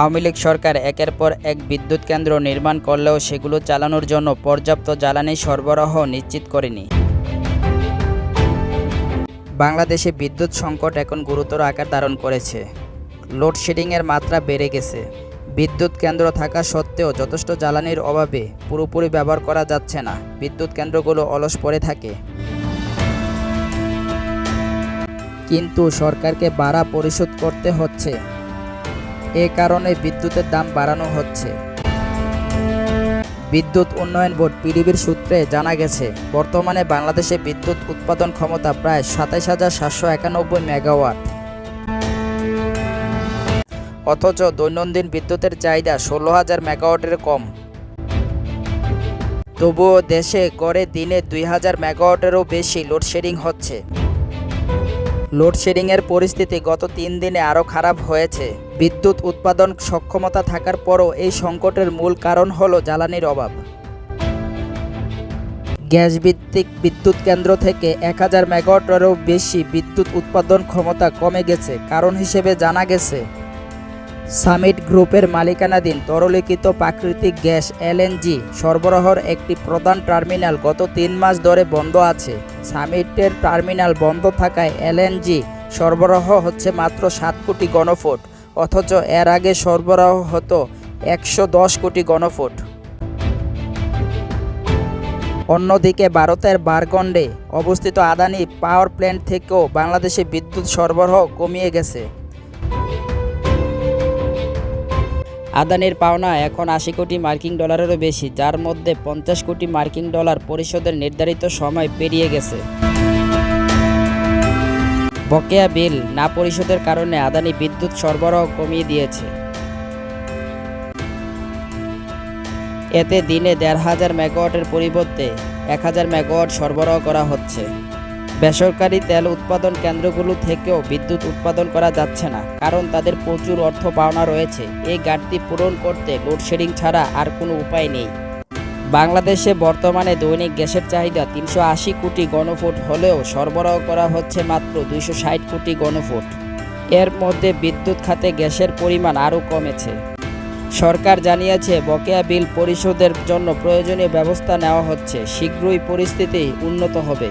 আওয়ামী লীগ সরকার একের পর এক বিদ্যুৎ কেন্দ্র নির্মাণ করলেও সেগুলো চালানোর জন্য পর্যাপ্ত জ্বালানি সরবরাহ নিশ্চিত করেনি। বাংলাদেশে বিদ্যুৎ সংকট এখন গুরুতর আকার ধারণ করেছে। লোডশেডিংয়ের মাত্রা বেড়ে গেছে। বিদ্যুৎ কেন্দ্র থাকা সত্ত্বেও যথেষ্ট জ্বালানির অভাবে পুরোপুরি ব্যবহার করা যাচ্ছে না। বিদ্যুৎ কেন্দ্রগুলো অলস পড়ে থাকে। কিন্তু সরকারকে ভাড়া পরিশোধ করতে হচ্ছে। এ কারণে বিদ্যুতের দাম বাড়ানো হচ্ছে। বিদ্যুৎ উন্নয়ন বোর্ড পিডিবির সূত্রে জানা গেছে, বর্তমানে বাংলাদেশে বিদ্যুৎ উৎপাদন ক্ষমতা প্রায় সাতাইশ হাজার সাতশো একানব্বই মেগাওয়াট। অথচ দৈনন্দিন বিদ্যুতের চাহিদা ষোলো হাজার মেগাওয়াটের কম। তবুও দেশে গড়ে দিনে দুই হাজার মেগাওয়াটেরও বেশি লোডশেডিং হচ্ছে। লোডশেডিংয়ের পরিস্থিতি গত তিন দিনে আরও খারাপ হয়েছে। বিদ্যুৎ উৎপাদন সক্ষমতা থাকার পরও এই সংকটের মূল কারণ হল জ্বালানির অভাব। গ্যাস ভিত্তিক বিদ্যুৎ কেন্দ্র থেকে এক হাজার মেগাওয়াটেরও বেশি বিদ্যুৎ উৎপাদন ক্ষমতা কমে গেছে, কারণ হিসেবে জানা গেছে। সামিট গ্রুপের মালিকানাধীন তরলীকৃত প্রাকৃতিক গ্যাস এলএনজি সরবরাহর একটি প্রধান টার্মিনাল গত তিন মাস ধরে বন্ধ আছে। সামিটের টার্মিনাল বন্ধ থাকায় এলএনজি সরবরাহ হচ্ছে মাত্র সাত কোটি গণফুট, অথচ এর আগে সরবরাহ হতো একশো দশ কোটি গণফুট। অন্যদিকে ভারতের বারগন্ডে অবস্থিত আদানি পাওয়ার প্ল্যান্ট থেকেও বাংলাদেশে বিদ্যুৎ সরবরাহ কমিয়ে গেছে। আদানির পাওনা এখন আশি কোটি মার্কিন ডলারেরও বেশি, যার মধ্যে পঞ্চাশ কোটি মার্কিন ডলার পরিশোধের নির্ধারিত সময় পেরিয়ে গেছে। বকেয়া বিল না পরিশোধের কারণে আদানি বিদ্যুৎ সরবরাহ কমিয়ে দিয়েছে। এতে দিনে দেড় হাজার মেগাওয়াটের পরিবর্তে এক হাজার মেগাওয়াট সরবরাহ করা হচ্ছে। বেসরকারি তেল উৎপাদন কেন্দ্রগুলো থেকেও বিদ্যুৎ উৎপাদন করা যাচ্ছে না, কারণ তাদের প্রচুর অর্থ পাওনা রয়েছে। এই ঘাটতি পূরণ করতে লোডশেডিং ছাড়া আর কোনো উপায় নেই। বাংলাদেশে বর্তমানে দৈনিক গ্যাসের চাহিদা তিনশো আশি কোটি গণফুট হলেও সরবরাহ করা হচ্ছে মাত্র দুইশো ষাট কোটি গণফুট। এর মধ্যে বিদ্যুৎ খাতে গ্যাসের পরিমাণ আরও কমেছে। সরকার জানিয়েছে, বকেয়া বিল পরিশোধের জন্য প্রয়োজনীয় ব্যবস্থা নেওয়া হচ্ছে। শীঘ্রই পরিস্থিতি উন্নত হবে।